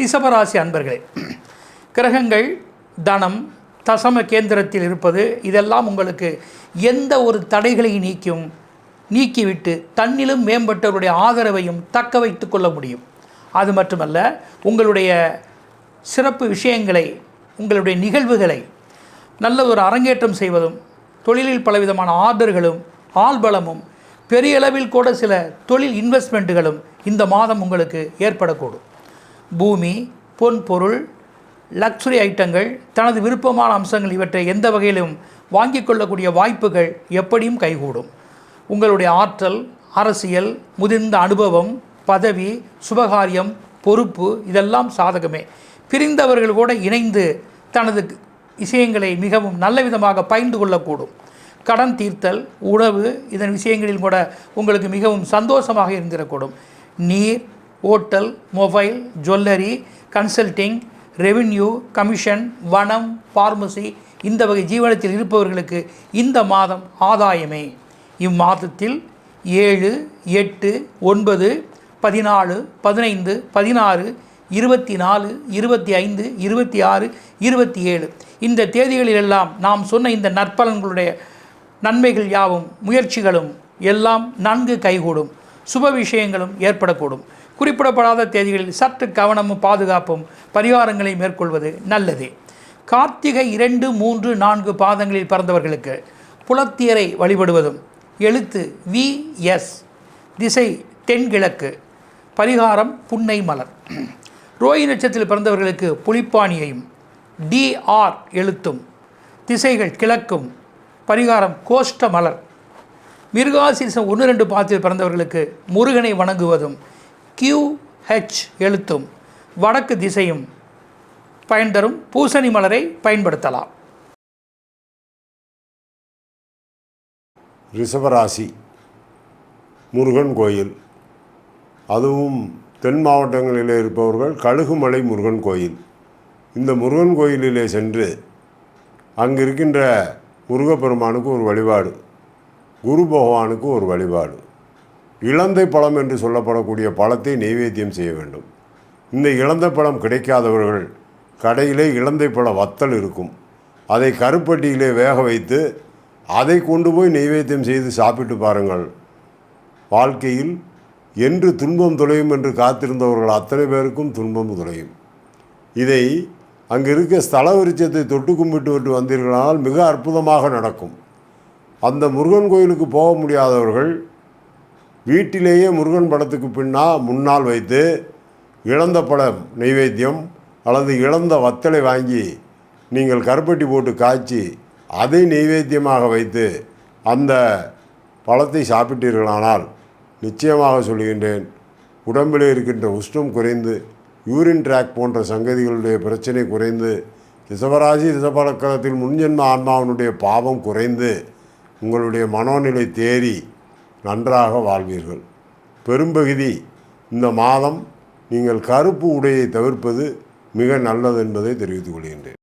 ரிஷபராசி அன்பர்களே கிரகங்கள் தனம் தசம கேந்திரத்தில் இருப்பது இதெல்லாம் உங்களுக்கு எந்த ஒரு தடைகளை நீக்கும் நீக்கிவிட்டு தன்னிலும் மேம்பட்டவருடைய ஆதரவையும் தக்க வைத்து கொள்ள முடியும். அது மட்டுமல்ல உங்களுடைய சிறப்பு விஷயங்களை உங்களுடைய நிகழ்வுகளை நல்ல ஒரு அரங்கேற்றம் செய்வதும் தொழிலில் பலவிதமான ஆர்டர்களும் ஆள்பலமும் பெரிய அளவில் கூட சில தொழில் இன்வெஸ்ட்மெண்ட்டுகளும் இந்த மாதம் உங்களுக்கு ஏற்படக்கூடும். பூமி பொன் பொருள் லக்ஸுரி ஐட்டங்கள் தனது விருப்பமான அம்சங்கள் இவற்றை எந்த வகையிலும் வாங்கிக் கொள்ளக்கூடிய வாய்ப்புகள் எப்படியும் கைகூடும். உங்களுடைய ஆற்றல் அரசியல் முதிர்ந்த அனுபவம் பதவி சுபகாரியம் பொறுப்பு இதெல்லாம் சாதகமே. பிரிந்தவர்கள் கூட இணைந்து தனது விஷயங்களை மிகவும் நல்ல விதமாக பகிர்ந்து கொள்ளக்கூடும். கடன் தீர்த்தல் உணவு இதன் விஷயங்களில் கூட உங்களுக்கு மிகவும் சந்தோஷமாக இருந்திடக்கூடும் நீர் hotel mobile jewellery consulting revenue commission வனம் பார்மசி இந்த வகை ஜீவனத்தில் இருப்பவர்களுக்கு இந்த மாதம் ஆதாயமே. இம்மாதத்தில் ஏழு எட்டு ஒன்பது பதினாலு பதினைந்து பதினாறு இருபத்தி நாலு இருபத்தி ஐந்து இருபத்தி ஆறு இருபத்தி ஏழு இந்த தேதிகளிலெல்லாம் நாம் சொன்ன இந்த நற்பலன்களுடைய நன்மைகள் யாவும் முயற்சிகளும் எல்லாம் நன்கு கைகூடும். சுப விஷயங்களும் ஏற்படக்கூடும். குறிப்பிடப்படாத தேதிகளில் சற்று கவனமும் பாதுகாப்பும் பரிகாரங்களை மேற்கொள்வது நல்லது. கார்த்திகை இரண்டு மூன்று நான்கு பாதங்களில் பிறந்தவர்களுக்கு புலத்தியரை வழிபடுவதும் எழுத்து வி எஸ் திசை தென்கிழக்கு பரிகாரம் புன்னை மலர். ரோஹி நட்சத்திரத்தில் பிறந்தவர்களுக்கு புலிப்பாணியையும் டிஆர் எழுத்தும் திசைகள் கிழக்கும் பரிகாரம் கோஷ்ட மலர். மிருகாசீசம் ஒன்று ரெண்டு பாதத்தில் பிறந்தவர்களுக்கு முருகனை வணங்குவதும் கியூ ஹெச் எழுத்தும் வடக்கு திசையும் பயன் தரும். பூசணி மலரை பயன்படுத்தலாம். ரிஷபராசி முருகன் கோயில். அதுவும் தென் மாவட்டங்களிலே இருப்பவர்கள் கழுகுமலை முருகன் கோயில். இந்த முருகன் கோயிலிலே சென்று அங்கு இருக்கின்ற முருகப்பெருமானுக்கு ஒரு வழிபாடு குரு பகவானுக்கு ஒரு வழிபாடு. இலந்தை பழம் என்று சொல்லப்படக்கூடிய பழத்தை நெய்வேத்தியம் செய்ய வேண்டும். இந்த இளந்தை பழம் கிடைக்காதவர்கள் கடையிலே இழந்தை பழ வத்தல் இருக்கும். அதை கருப்பட்டியிலே வேக வைத்து அதை கொண்டு போய் நெய்வேத்தியம் செய்து சாப்பிட்டு பாருங்கள். வாழ்க்கையில் என்று துன்பம் துளையும் என்று காத்திருந்தவர்கள் அத்தனை பேருக்கும் துன்பம் துளையும் இதை அங்கு இருக்க ஸ்தல விருட்சத்தை தொட்டு கும்பிட்டு விட்டு வந்தீர்களானால் மிக அற்புதமாக நடக்கும். அந்த முருகன் கோயிலுக்கு போக முடியாதவர்கள் வீட்டிலேயே முருகன் படத்துக்கு பின்னா முன்னால் வைத்து இழந்த பழம் நெய்வேத்தியம் அல்லது இழந்த வத்தலை வாங்கி நீங்கள் கருப்பட்டி போட்டு காய்ச்சி அதை நெய்வேத்தியமாக வைத்து அந்த பழத்தை சாப்பிட்டீர்களானால் நிச்சயமாக சொல்கின்றேன். உடம்பில் இருக்கின்ற உஷ்ணம் குறைந்து யூரின் ட்ராக் போன்ற சங்கதிகளுடைய பிரச்சனை குறைந்து ரிசவராசி ரிஷபலக்கரத்தில் முன்ஜென்ம ஆன்மாவினுடைய பாவம் குறைந்து உங்களுடைய மனோநிலை தேறி நன்றாக வாழ்வீர்கள். பெரும்பகுதி இந்த மாதம் நீங்கள் கருப்பு உடையை தவிர்ப்பது மிக நல்லது என்பதை தெரிவித்துக் கொள்கின்றேன்.